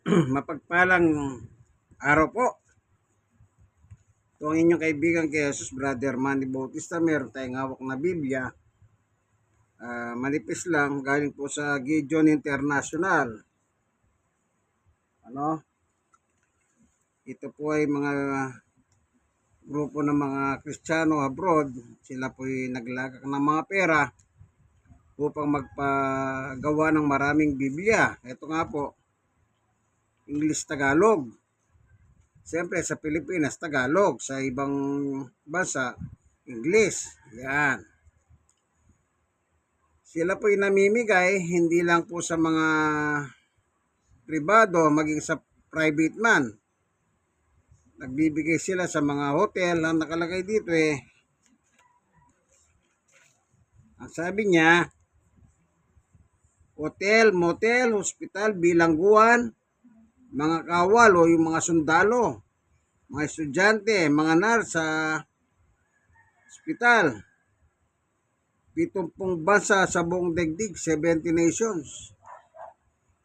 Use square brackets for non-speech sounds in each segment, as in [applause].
[clears throat] Mapagpalang araw po. Ito ang inyong kaibigan kay Jesus, Brother Manny Bautista. Meron tayong hawak na Biblia. Ah, manipis lang, galing po sa Gideon International. Ano? Ito po ay mga grupo ng mga Kristiyano abroad. Sila po ay naglagak ng mga pera upang magpagawa ng maraming Biblia. Ito nga po, English Tagalog. Siyempre sa Pilipinas, Tagalog. Sa ibang bansa, English. Yan. Sila po namimigay, hindi lang po sa mga pribado, maging sa private man. Nagbibigay sila sa mga hotel. Ang nakalagay dito eh, ang sabi niya, hotel, motel, hospital, bilangguan, mga kawal o yung mga sundalo, mga estudyante, mga nurse sa hospital. Pitumpong bansa sa buong daigdig, 70 nations.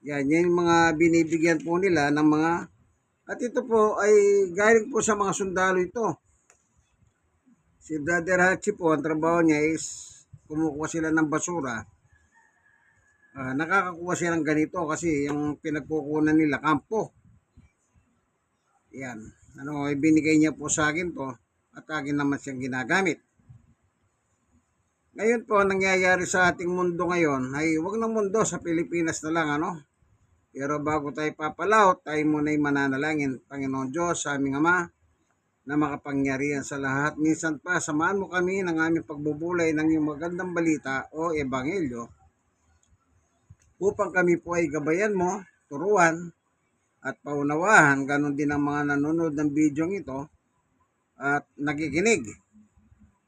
Yan, yan yung mga binibigyan po nila ng mga at ito po ay galing po sa mga sundalo ito. Si Brother Hachi po, ang trabaho niya is kumukuha sila ng basura. Ah, nakakakuha sila ng ganito kasi yung pinagkukunan nila kampo. Yan. Ano, ibinigay niya po sa akin to at akin naman siyang ginagamit. Ngayon po, ang nangyayari sa ating mundo ngayon ay wag ng mundo sa Pilipinas na lang, ano? Pero bago tayo papalaot, tayo muna'y mananalangin. Panginoon Diyos, sa aming Ama, na makapangyarihan sa lahat. Minsan pa, samahan mo kami ng aming pagbubulay ng iyong magandang balita o ebanghelyo upang kami po ay gabayan mo, turuan, at paunawahan. Ganon din ang mga nanonood ng video ito at nakikinig.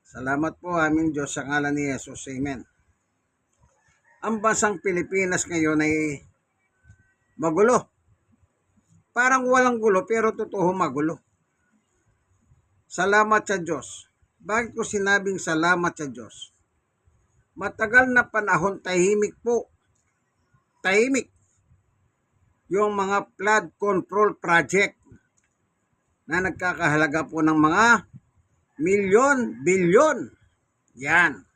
Salamat po aming Diyos sa ngalan ni Jesus. Amen. Ang bansang Pilipinas ngayon ay magulo. Parang walang gulo pero totoo magulo. Salamat sa Diyos. Bakit ko sinabing salamat sa Diyos? Matagal na panahon tahimik po. Tahimik. Yung mga flood control project na nagkakahalaga po ng mga milyon, bilyon. Yan.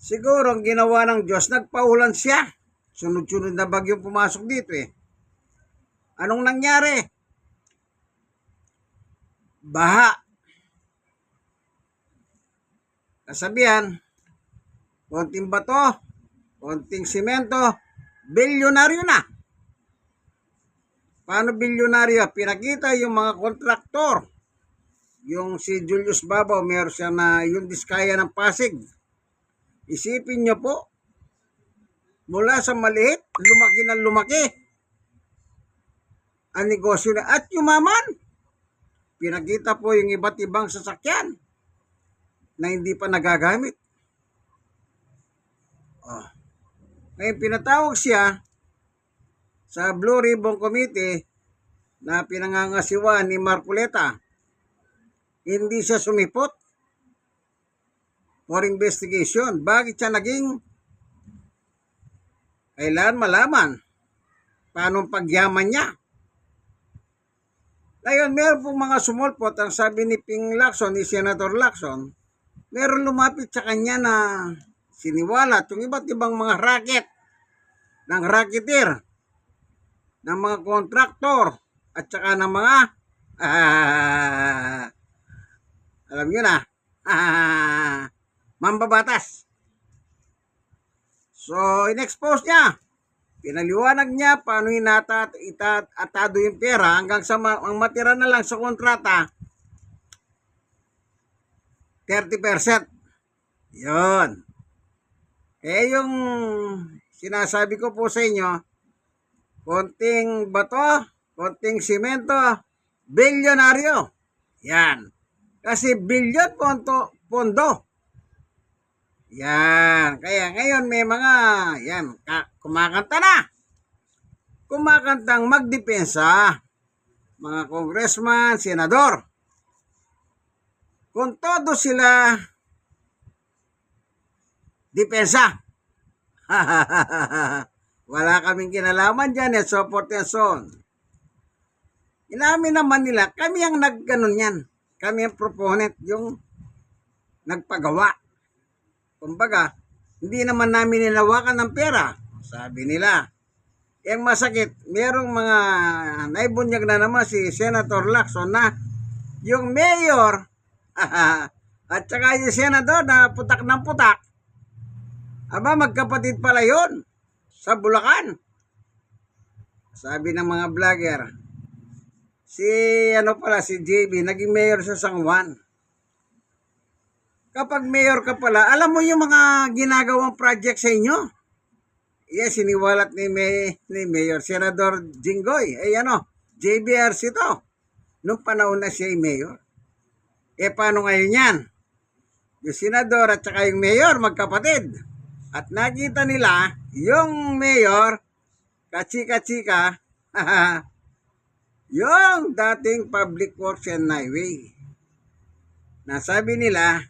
Siguro ang ginawa ng Diyos, nagpaulan siya. Sunod-sunod na bagyong pumasok dito eh. Anong nangyari? Baha. Kasabihan, konting bato, konting simento, bilyonaryo na. Paano bilyonaryo? Pinakita yung mga kontraktor. Yung si Julius Babaw, meron siya na yung diskaya ng Pasig. Isipin niyo po, mula sa maliit, lumaki na lumaki. Ang negosyo na, at yumaman. Pinakita po yung iba't ibang sasakyan na hindi pa nagagamit. Oh. Ngayon pinatawag siya sa Blue Ribbon Committee na pinangangasiwa ni Marculeta. Hindi siya sumipot for investigation. Bakit siya naging kailan malaman paano pagyaman niya. Ngayon, meron pong mga sumulpot. Ang sabi ni Ping Lacson, ni Senator Lacson, meron lumapit sa kanya na siniwala yung iba't ibang mga racket ng racketeer, ng mga kontraktor, at saka ng mga ah, [laughs] alam nyo na, ah, [laughs] mambabatas. So, in-expose niya. Pinaliwanag niya paano inata ita, atado yung pera hanggang sa ma- ang matira na lang sa kontrata 30%. Yon. Eh yung sinasabi ko po sa inyo, konting bato, konting simento, bilyonaryo. Yan. Kasi bilyon ponto, pondo. Yan. Kaya ngayon may mga, yan, ka- kumakanta na. Kumakantang magdepensa. Mga congressman, senador. Kung todo sila depensa. [laughs] Wala kaming kinalaman dyan, and so and so. Inamin naman nila, kami ang nagganon yan. Kami ang proponent, yung nagpagawa. Kumbaga, hindi naman namin nilawakan ng pera. Sabi nila. Yung masakit, merong mga naibunyag na naman si Senator Lacson na yung mayor [laughs] at saka yung senador na putak ng putak. Aba, magkapatid pala yon sa Bulacan. Sabi ng mga vlogger, si ano pala, si JB, naging mayor sa San Juan. Kapag mayor ka pala, alam mo yung mga ginagawang project sa inyo. Yes, siniwalat ni, May, ni Mayor Senador Jinggoy. Eh ano, JBRC to. Nung panahon na siya ay mayor. Eh paano ngayon yan? Yung senador at saka yung mayor, magkapatid. At nakita nila, yung mayor, kachika-chika, [laughs] yung dating public works and highway. Nasabi nila,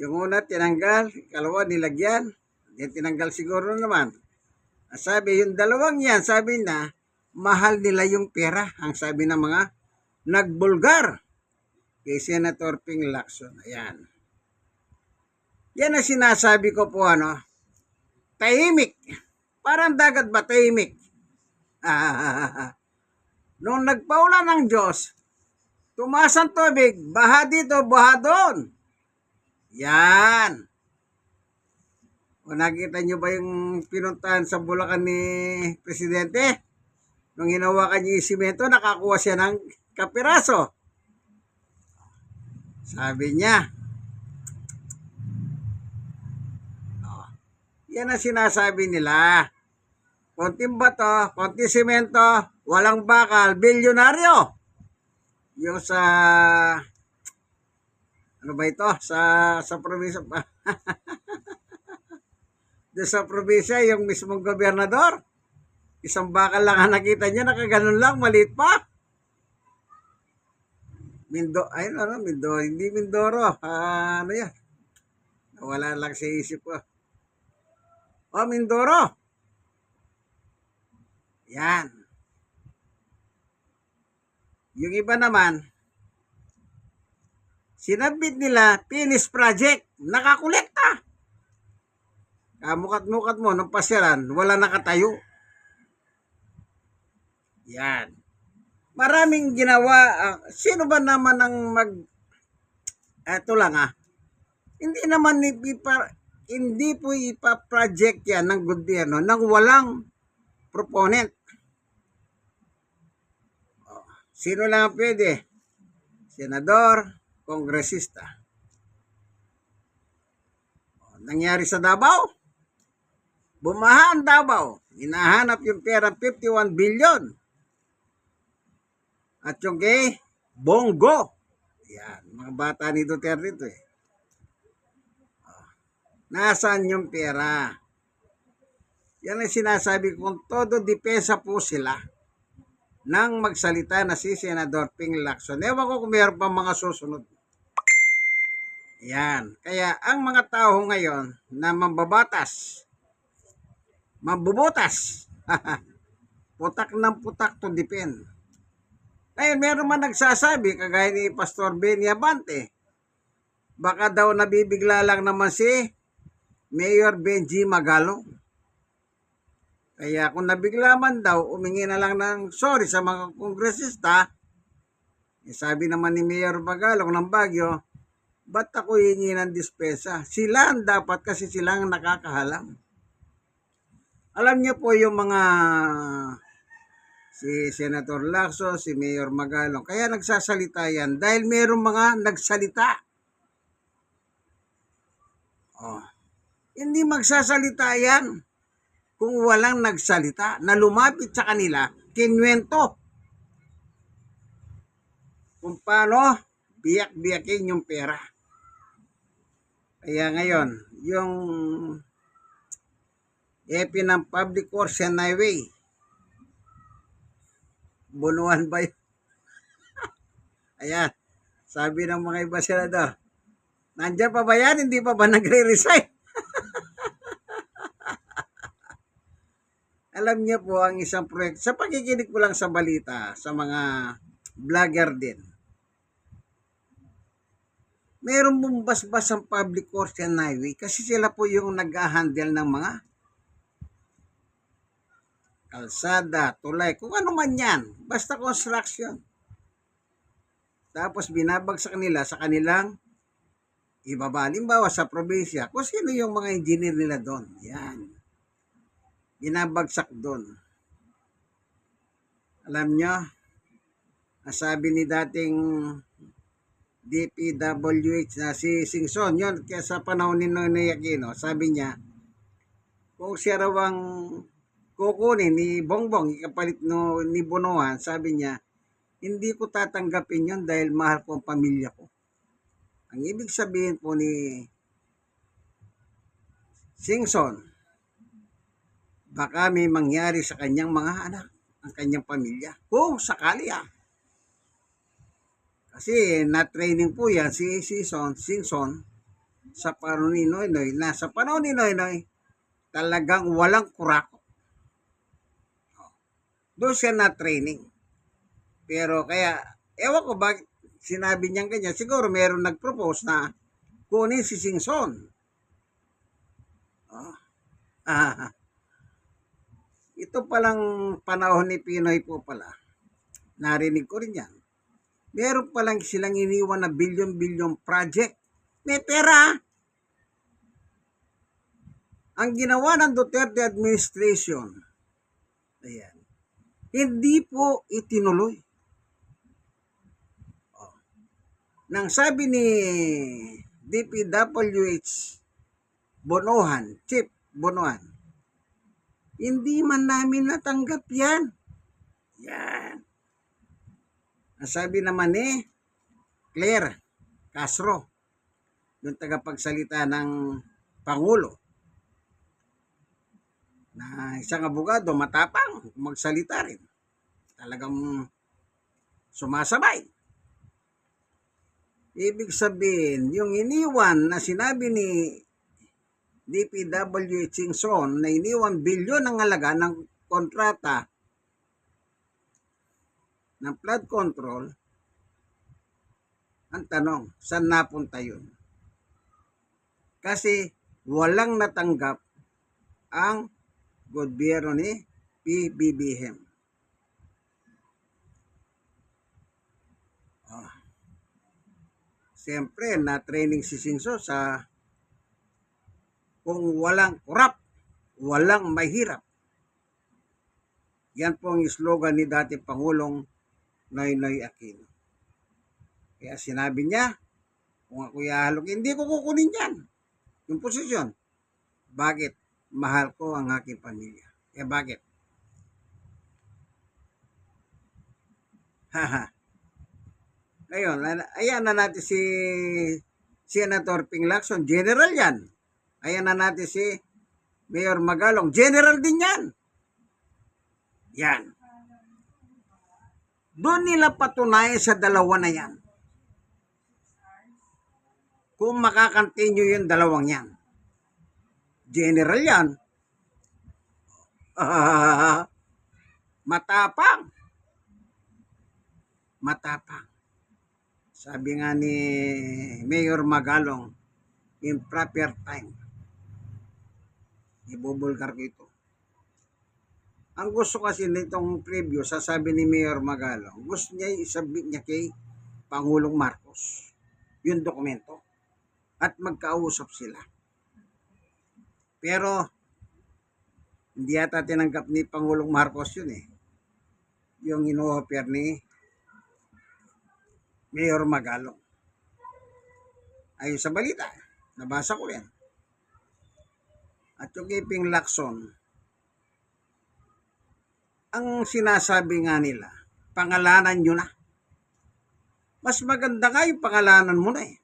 yung una tinanggal, ikalawa nilagyan, yung tinanggal siguro naman. Sabi, yung dalawang yan, sabi na, mahal nila yung pera, ang sabi ng mga nagbulgar kay Senator Ping Lacson. Ayan. Yan ang sinasabi ko po, ano, tahimik. Parang dagat ba, tahimik. [laughs] Nung nagpaula ng Diyos, tumaas ang tubig, baha dito, baha doon. Yan. O nakita nyo ba yung pinuntahan sa Bulacan ni Presidente? Nung hinawakan niya yung simento, nakakuha siya ng kapiraso. Sabi niya, yan ang sinasabi nila. Konting bato, konting simento, walang bakal, bilyonaryo. Yung sa ano ba ito? Sa sa probinsya pa. [laughs] Sa probinsya, yung mismong gobernador. Isang bakal lang ang nakita niya, nakaganon lang, maliit pa. Mindo, ay ano, Mindoro, hindi Mindoro. Ah, ano yan? Nawala lang sa isip ko. Oh, Mindoro. Yan. Yung iba naman, sinabit nila, finish project, nakakolekta. Kamukat-mukat mo, nung pasyalan, wala nakatayo. Yan. Maraming ginawa. ah, sino ba naman ang mag... Eto lang ah. Hindi naman ipipa, hindi po ipa-project yan ng gobyerno nang walang proponent. Oh, Sino lang ang pwede? Senador, kongresista. Oh, Nangyari sa Davao? Bumaha ang Davao. Hinahanap yung pera 51 billion. At yung kay Bongo. Yan, mga bata ni Duterte ito eh. Nasaan yung pera? Yan ang sinasabi kong todo depensa po sila nang magsalita na si Senador Ping Lacson. Ewan ko kung mayroon pa mga susunod. Yan. Kaya ang mga tao ngayon na mambabatas, mambubutas, [laughs] putak ng putak to depend. Ngayon, meron man nagsasabi, kagaya ni Pastor Benny Abante, baka daw nabibigla lang naman si Mayor Benji Magalong. Kaya kung nabigla man daw, umingi na lang ng sorry sa mga kongresista. Eh, sabi naman ni Mayor Magalong ng Bagyo, ba't ako hingi ng dispensa? Sila ang dapat kasi sila ang nakakahalam. Alam niyo po yung mga si Senator Lacson, si Mayor Magalong. Kaya nagsasalita yan dahil mayroong mga nagsalita. Oh. Hindi magsasalita yan kung walang nagsalita na lumapit sa kanila, kinwento kung paano biyak-biyakin yung pera. Kaya ngayon, yung EPI ng Public Works and Highway, bunuan ba yun? [laughs] Ayan, sabi ng mga iba senador, nandiyan pa ba yan? Hindi pa ba nagre-resign? Alam niyo po ang isang proyekto, sa pakikinig ko lang sa balita, sa mga vlogger din, meron pong basbas ang public ocean highway kasi sila po yung nag-handle ng mga kalsada, tulay, kung ano man yan, basta construction. Tapos binabagsak nila sa kanilang ibaba. Halimbawa sa probinsya, kung sino yung mga engineer nila doon. Yan. Binabagsak doon. Alam nyo, sabi ni dating DPWH na si Singson, yun, kaya sa panahon ni Noynoy Aquino, sabi niya, kung siya raw ang kukunin ni Bongbong, ikapalit no, ni Bonoan, sabi niya, hindi ko tatanggapin yon dahil mahal ko ang pamilya ko. Ang ibig sabihin po ni Singson, baka may mangyari sa kanyang mga anak, ang kanyang pamilya. Kung sakali ah. Kasi na-training po yan si Singson, Singson sa panahon ni Noynoy na sa panahon ni Noynoy talagang walang kurako. Doon siya na-training. Pero kaya, ewan ko bakit sinabi niyang ganyan. Siguro meron nag-propose na kunin si Singson. Oh. Ah. Ito palang panahon ni Pinoy po pala. Narinig ko rin yan. Meron palang silang iniwan na billion-billion project. May pera. Ang ginawa ng Duterte administration, ayan, hindi po itinuloy. Oh. Nang sabi ni DPWH Bonohan, Chief Bonohan, hindi man namin natanggap yan. Yan. Ang sabi naman ni Claire Castro, yung tagapagsalita ng Pangulo, na isang abogado matapang magsalita rin. Talagang sumasabay. Ibig sabihin, yung iniwan na sinabi ni DPW Chingson na iniwan bilyon ng halaga ng kontrata ng flood control, ang tanong, saan napunta yun? Kasi walang natanggap ang gobyerno ni PBBM. Oh. Siyempre, na-training si Singso sa kung walang kurap, walang mahirap. Yan po ang slogan ni dati Pangulong Noynoy Aquino. Kaya sinabi niya, kung ako ihalog, hindi ko kukunin yan. Yung posisyon. Bakit? Mahal ko ang aking pamilya. Eh bakit? Haha. Ngayon, ayan na natin si Senator Ping Lacson. General yan. Ayan na natin si Mayor Magalong. General din yan. Yan. Doon nila patunayan sa dalawa na yan. Kung makakontinue yung dalawang yan. General yan. [laughs] matapang. Matapang. Sabi nga ni Mayor Magalong, in proper time. Ibubulgar ko ito. Ang gusto kasi nitong preview, sasabi ni Mayor Magalong, gusto niya isabit niya kay Pangulong Marcos yung dokumento at magkausap sila. Pero, hindi yata tinanggap ni Pangulong Marcos yun eh. Yung ino-offer ni Mayor Magalong. Ayon sa balita, nabasa ko yan. At yung Iping Lacson, ang sinasabi nga nila, pangalanan nyo na. Mas maganda nga yung pangalanan mo na eh.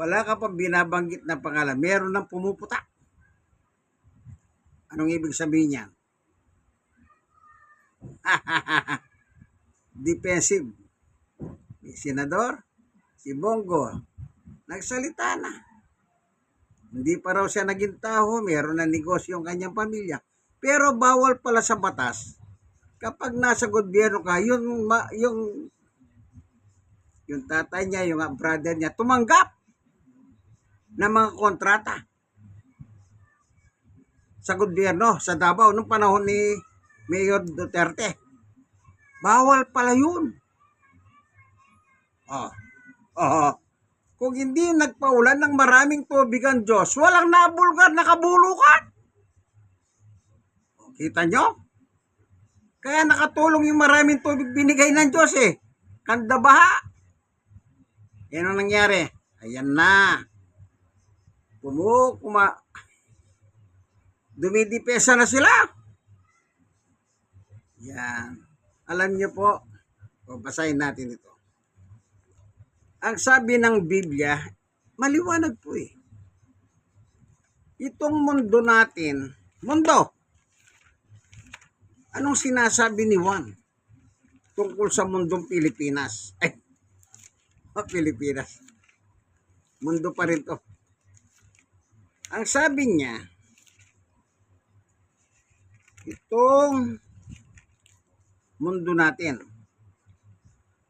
Wala ka pa binabanggit na pangalan. Meron nang pumuputa. Anong ibig sabihin niyan? [laughs] Defensive. Si Senador, si Bongo, nagsalita na. Hindi pa raw siya naging tao, meron na negosyo ang kanyang pamilya. Pero bawal pala sa batas. Kapag nasa gobyerno ka, yung, yung, yung tatay niya, yung brother niya, tumanggap ng mga kontrata sa gobyerno, sa Davao, nung panahon ni Mayor Duterte. Bawal pala yun. Oh. Oh. Kung hindi nagpaulan ng maraming tubig ang Diyos, walang nabulgar, nakabulukan. Kita nyo? Kaya nakatulong yung maraming tubig binigay ng Diyos eh. Kanda baha. Yan ang nangyari. Ayan na. Pumu, dumidipesa na sila. Yan. Alam niyo po, o basahin natin ito. Ang sabi ng Biblia, maliwanag po eh. Itong mundo natin, mundo, anong sinasabi ni Juan tungkol sa mundong Pilipinas? Ay, oh, [laughs] Pilipinas. Mundo pa rin to. Ang sabi niya, itong mundo natin.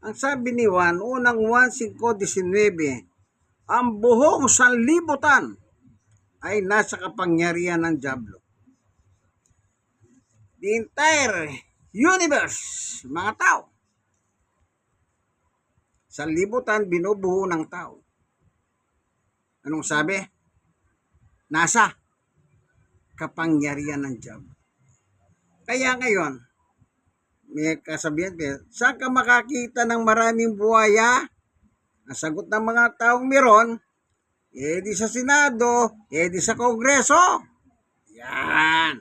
Ang sabi ni Juan, unang 1.5.19, ang buhong sanlibutan ay nasa kapangyarihan ng Diablo. The entire universe, mga tao, sanlibutan binubuo ng tao. Anong sabi? Nasa kapangyarihan ng Diablo. Kaya ngayon, may kasabihan kayo, saan ka makakita ng maraming buhaya? Ang sagot ng mga taong meron, eh di sa Senado, eh di sa Kongreso. Yan.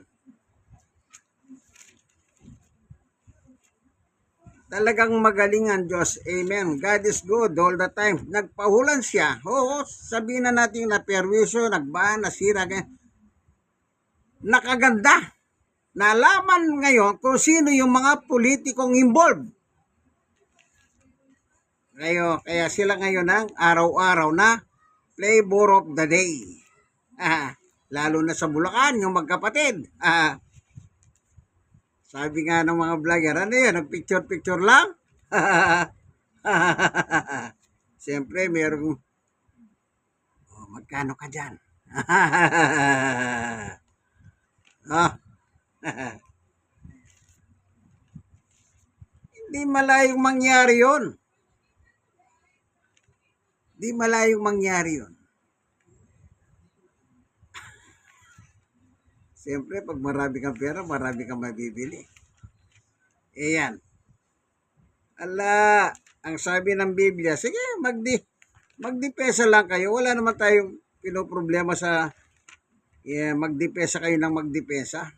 Talagang magaling ang Diyos. Amen. God is good all the time. Nagpahulan siya. Oo, sabihin na natin na perwisyo, nagbahan, nasira. Nakaganda nalaman ngayon kung sino yung mga politikong involved. Ngayon, kaya sila ngayon ang araw-araw na flavor of the day. Ah, lalo na sa Bulacan, yung magkapatid. Ah, sabi nga ng mga vlogger, ano yun, nag-picture-picture lang? [laughs] Siyempre, merong, oh, magkano ka dyan? [laughs] ah, [laughs] Hindi malayong mangyari yon. Hindi malayong mangyari yon. [laughs] Siyempre, pag marami kang pera, marami kang mabibili. E yan. Ala, ang sabi ng Biblia, sige, magdi, magdipesa lang kayo. Wala naman tayong pinoproblema sa yeah, magdipesa kayo ng magdipesa.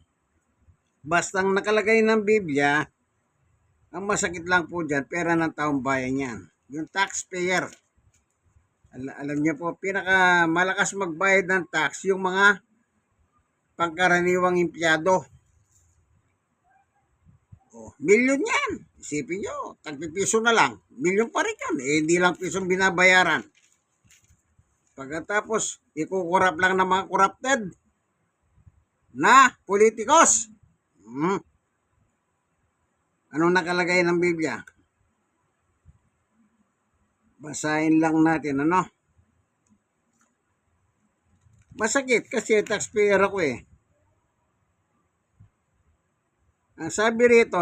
Bastang nakalagay ng Biblia, ang masakit lang po dyan, pera ng taong bayan yan. Yung taxpayer. Al- alam niyo po, pinaka malakas magbayad ng tax yung mga pangkaraniwang empleyado. Oh, milyon yan. Isipin nyo, tagpipiso na lang. Milyon pa rin yan. Eh, hindi lang pisong binabayaran. Pagkatapos, ikukurap lang ng mga corrupted na politikos. Hmm. Anong nakalagay ng Biblia? Basahin lang natin, ano? Masakit kasi taxpayer ako eh. Ang sabi rito,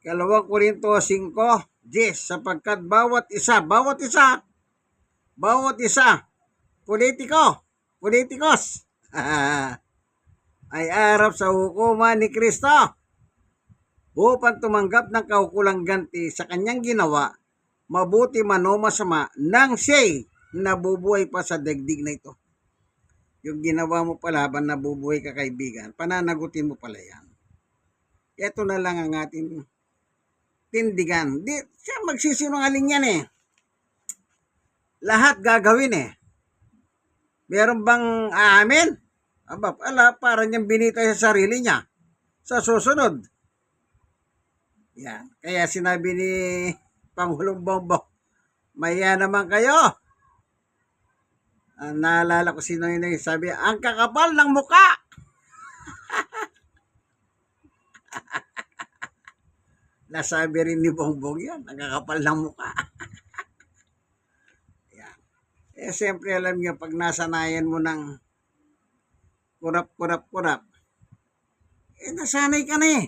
ikalawang Korinto 5, 10, sapagkat bawat isa, bawat isa, bawat isa, politiko, politikos, [laughs] ay arap sa hukuman ni Kristo upang tumanggap ng kaukulang ganti sa kanyang ginawa, mabuti man o masama, nang siya'y nabubuhay pa sa dagdig na ito. Yung ginawa mo pala habang nabubuhay ka kaibigan, pananagutin mo pala yan. Ito na lang ang ating tindigan. Di, siya magsisinungaling yan eh. Lahat gagawin eh. Meron bang aamin? Aba, ala, parang niyang binita sa sarili niya. Sa susunod. Yan. Kaya sinabi ni Pangulong Bongbong, maya naman kayo. Ah, naalala ko sino yun eh, sabi, ang kakapal ng muka. [laughs] Nasabi rin ni Bongbong yan, ang kakapal ng muka. [laughs] yan. Eh, siyempre alam niyo, pag nasanayan mo ng kurap, kurap, kurap, eh, nasanay ka na eh.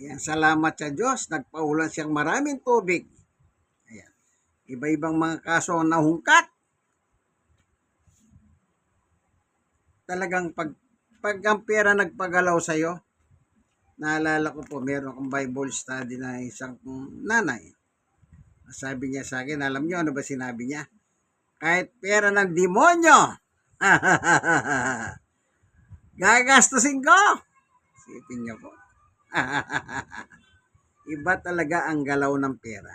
Ayan, salamat sa Diyos, nagpaulan siyang maraming tubig. Ayan. Iba-ibang mga kaso ang nahungkat. Talagang pag, pag ang pera nagpagalaw sa'yo, naalala ko po, meron akong Bible study na isang nanay. Sabi niya sa akin, alam niyo ano ba sinabi niya? Kahit pera ng demonyo, [laughs] gagastusin ko. Sipin niyo po. [laughs] Iba talaga ang galaw ng pera.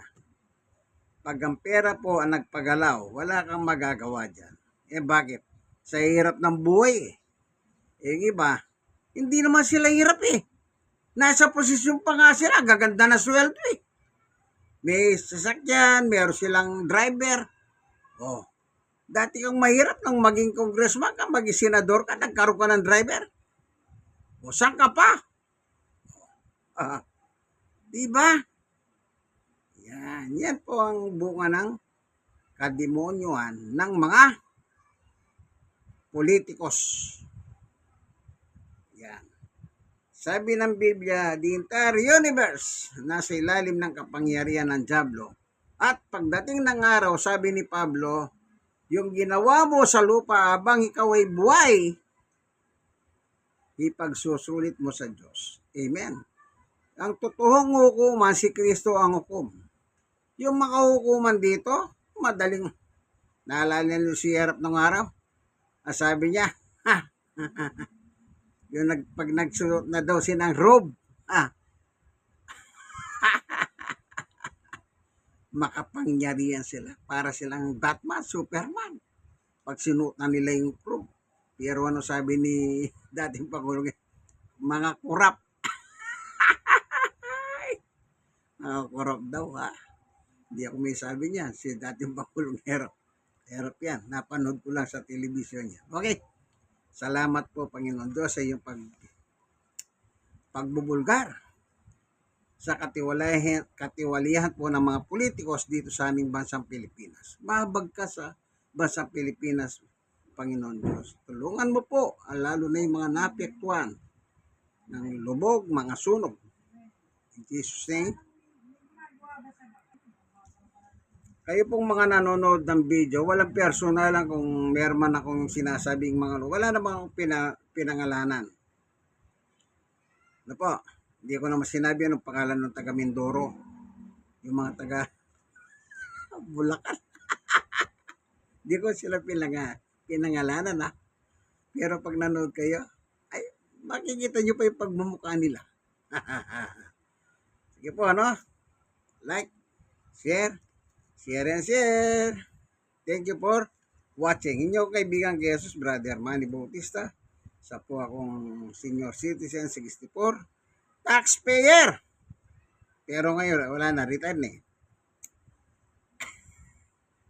Pag ang pera po ang nagpagalaw, wala kang magagawa dyan. Eh bakit? Sa hirap ng buhay eh. Eh yung iba, hindi naman sila hirap eh. Nasa posisyon pa nga sila, gaganda na sweldo eh. May sasakyan, meron silang driver. Oh, dati kang mahirap nang maging congressman ka, maging senador ka, nagkaroon ka ng driver. O saan ka pa? Ah, di ba? Yan, yan po ang bunga ng kademonyohan ng mga politikos. Yan. Sabi ng Biblia, the entire universe nasa ilalim ng kapangyarihan ng Diablo. At pagdating ng araw, sabi ni Pablo, yung ginawa mo sa lupa habang ikaw ay buhay, ipagsusulit mo sa Diyos. Amen. Ang totoong hukuman, si Kristo ang hukom. Yung mga hukuman dito, madaling, naalala niyo si Harap ng araw? Ah, sabi niya, [laughs] ha, yung nag, pag nagsulot na daw siya ng robe, ah, [laughs] makapangyarihan sila. Para silang Batman, Superman. Pag sinuot na nila yung robe. Pero ano sabi ni [laughs] dating Pangulong, mga kurap. [laughs] mga kurap daw ha. Hindi ako may sabi niya. Si dating Pangulong Herop. Herop yan. Napanood ko lang sa telebisyon niya. Okay. Salamat po Panginoon Diyos sa iyong pag pagbubulgar sa katiwalihan, katiwalihan po ng mga politikos dito sa aming bansang Pilipinas. Mabag ka sa bansang Pilipinas, Panginoon Diyos. Tulungan mo po, lalo na yung mga napiektuan ng lubog, mga sunog. In Jesus' name. Kayo pong mga nanonood ng video, walang personal lang kung meron man akong sinasabing mga, wala namang pina, pinangalanan. Ano po? Hindi ko naman sinabi anong pangalan ng taga Mindoro. Yung mga taga [laughs] Bulacan. [laughs] Hindi ko sila pinanga, pinangalanan ha. Pero pag nanood kayo, ay makikita nyo pa yung pagmumukha nila. [laughs] Sige po, ano? Like, share, share and share. Thank you for watching. Inyo kaibigan kay Jesus, Brother Manny Bautista. Sa po akong senior citizen, 64 taxpayer. Pero ngayon, wala na, retired na eh.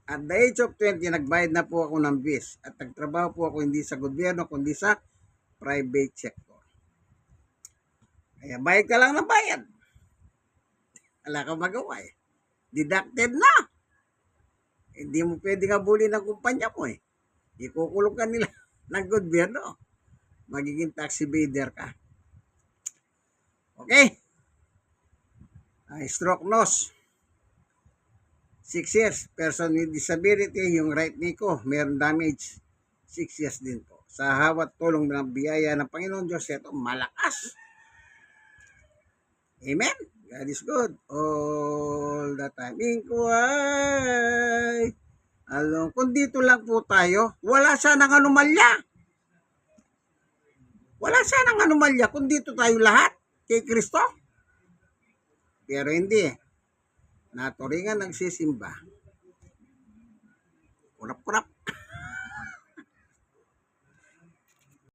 At the age of 20, nagbayad na po ako ng bis. At nagtrabaho po ako hindi sa gobyerno, kundi sa private sector. Kaya bayad ka lang ng bayad. Wala kang magawa eh. Deducted na. Hindi mo pwede nga bully ng kumpanya mo eh. Ikukulong ka nila [laughs] ng gobyerno. Magiging tax evader ka. Okay. Ay, stroke nose. 6 years. Person with disability, yung right knee ko, meron damage. 6 years din po. Sa hawat tulong ng biyaya ng Panginoon Diyos, ito malakas. Amen. God is good. All the time. Inkuhay. Alam, kung dito lang po tayo, wala sanang anomalya. Wala sanang anomalya kung dito tayo lahat kay Kristo. Pero hindi. Naturingan nagsisimba. Kurap-kurap.